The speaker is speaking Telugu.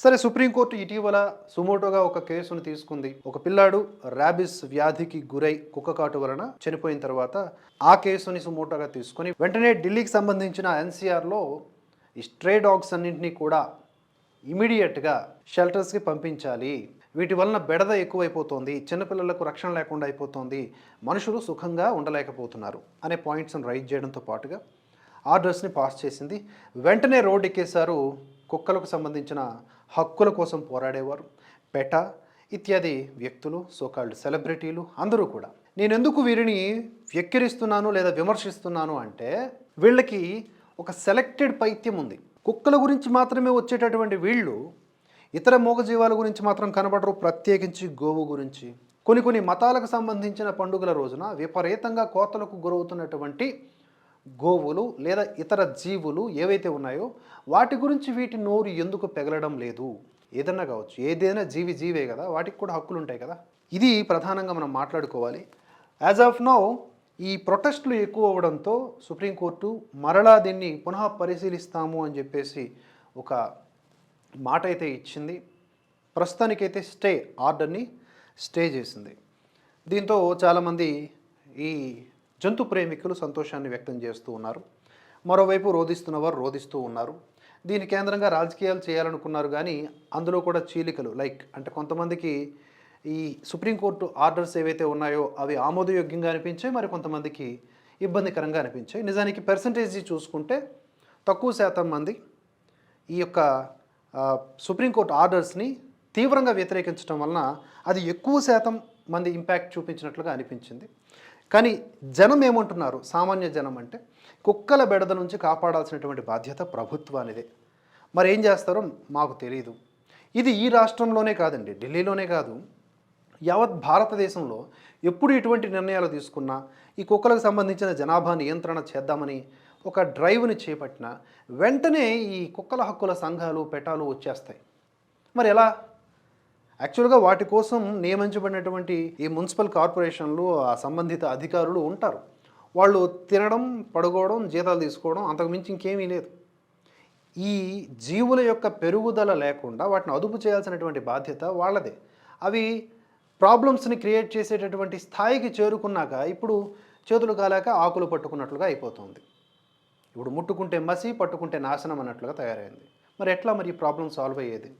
సరే సుప్రీంకోర్టు ఇటీవల సుమోటోగా ఒక కేసును తీసుకుంది. ఒక పిల్లాడు ర్యాబిస్ వ్యాధికి గురై కుక్కకాటు వలన చనిపోయిన తర్వాత ఆ కేసుని సుమోటోగా తీసుకొని వెంటనే ఢిల్లీకి సంబంధించిన ఎన్సీఆర్లో ఈ స్ట్రే డాగ్స్ అన్నింటినీ కూడా ఇమీడియట్గా షెల్టర్స్కి పంపించాలి. వీటి వలన బెడద ఎక్కువైపోతోంది చిన్నపిల్లలకు రక్షణ లేకుండా అయిపోతుంది మనుషులు సుఖంగా ఉండలేకపోతున్నారు అనే పాయింట్స్ని రైజ్ చేయడంతో పాటుగా ఆర్డర్స్ని పాస్ చేసింది. వెంటనే రోడ్ ఎక్కేశారు కుక్కలకు సంబంధించిన హక్కుల కోసం పోరాడేవారు పెట ఇత్యాది వ్యక్తులు సోకాల్డ్ సెలబ్రిటీలు అందరూ కూడా. నేను ఎందుకు వీరిని వ్యక్కిరిస్తున్నాను లేదా విమర్శిస్తున్నాను అంటే వీళ్ళకి ఒక సెలెక్టెడ్ పైత్యం ఉంది. కుక్కల గురించి మాత్రమే వచ్చేటటువంటి వీళ్ళు ఇతర మూగజీవాల గురించి మాత్రం కనబడరు ప్రత్యేకించి గోవు గురించి. కొన్ని కొన్ని మతాలకు సంబంధించిన పండుగల రోజున విపరీతంగా కోతలకు గురవుతున్నటువంటి గోవులు లేదా ఇతర జీవులు ఏవైతే ఉన్నాయో వాటి గురించి వీటి నోరు ఎందుకు పెగలడం లేదు? ఏదన్నా కావచ్చు. ఏదైనా జీవి జీవే కదా వాటికి కూడా హక్కులు ఉంటాయి కదా. ఇది ప్రధానంగా మనం మాట్లాడుకోవాలి. యాజ్ ఆఫ్ నౌ ఈ ప్రొటెస్టులు ఎక్కువ అవ్వడంతో సుప్రీంకోర్టు మరలా దీన్ని పునః పరిశీలిస్తాము అని చెప్పేసి ఒక మాట అయితే ఇచ్చింది. ప్రస్తుతానికైతే స్టే ఆర్డర్ని స్టే చేసింది. దీంతో చాలామంది ఈ జంతు ప్రేమికులు సంతోషాన్ని వ్యక్తం చేస్తూ ఉన్నారు. మరోవైపు రోధిస్తున్న వారు రోధిస్తూ ఉన్నారు. దీని కేంద్రంగా రాజకీయాలు చేయాలనుకున్నారు కానీ అందులో కూడా చీలికలు లైక్ అంటే కొంతమందికి ఈ సుప్రీంకోర్టు ఆర్డర్స్ ఏవైతే ఉన్నాయో అవి ఆమోదయోగ్యంగా అనిపించాయి మరి కొంతమందికి ఇబ్బందికరంగా అనిపించాయి. నిజానికి పర్సంటేజ్ చూసుకుంటే తక్కువ శాతం మంది ఈ యొక్క సుప్రీంకోర్టు ఆర్డర్స్ని తీవ్రంగా వ్యతిరేకించడం వలన అది ఎక్కువ శాతం మంది ఇంపాక్ట్ చూపించినట్లుగా అనిపించింది. కానీ జనం ఏమంటున్నారు? సామాన్య జనం అంటే కుక్కల బెడద నుంచి కాపాడాల్సినటువంటి బాధ్యత ప్రభుత్వానిదే. మరి ఏం చేస్తారో మాకు తెలియదు ఇది ఈ రాష్ట్రంలోనే కాదండి ఢిల్లీలోనే కాదు. యావత్ భారతదేశంలో ఎప్పుడు ఇటువంటి నిర్ణయాలు తీసుకున్నా ఈ కుక్కలకు సంబంధించిన జనాభా నియంత్రణ చేద్దామని ఒక డ్రైవ్ని చేపట్టిన వెంటనే ఈ కుక్కల హక్కుల సంఘాలు పెటాలు వచ్చేస్తాయి. మరి ఎలా? యాక్చువల్గా వాటి కోసం నియమించబడినటువంటి ఈ మున్సిపల్ కార్పొరేషన్లు ఆ సంబంధిత అధికారులు ఉంటారు. వాళ్ళు తినడం పడుకోవడం జీతాలు తీసుకోవడం అంతకుమించి ఇంకేమీ లేదు. ఈ జీవుల యొక్క పెరుగుదల లేకుండా వాటిని అదుపు చేయాల్సినటువంటి బాధ్యత వాళ్ళదే. అవి ప్రాబ్లమ్స్ని క్రియేట్ చేసేటటువంటి స్థాయికి చేరుకున్నాక ఇప్పుడు చేతులు కాలాక ఆకులు పట్టుకున్నట్లుగా అయిపోతుంది. ఇప్పుడు ముట్టుకుంటే మసి పట్టుకుంటే నాశనం అన్నట్లుగా తయారైంది. మరి ఎట్లా మరి ఈ ప్రాబ్లం సాల్వ్ అయ్యేది?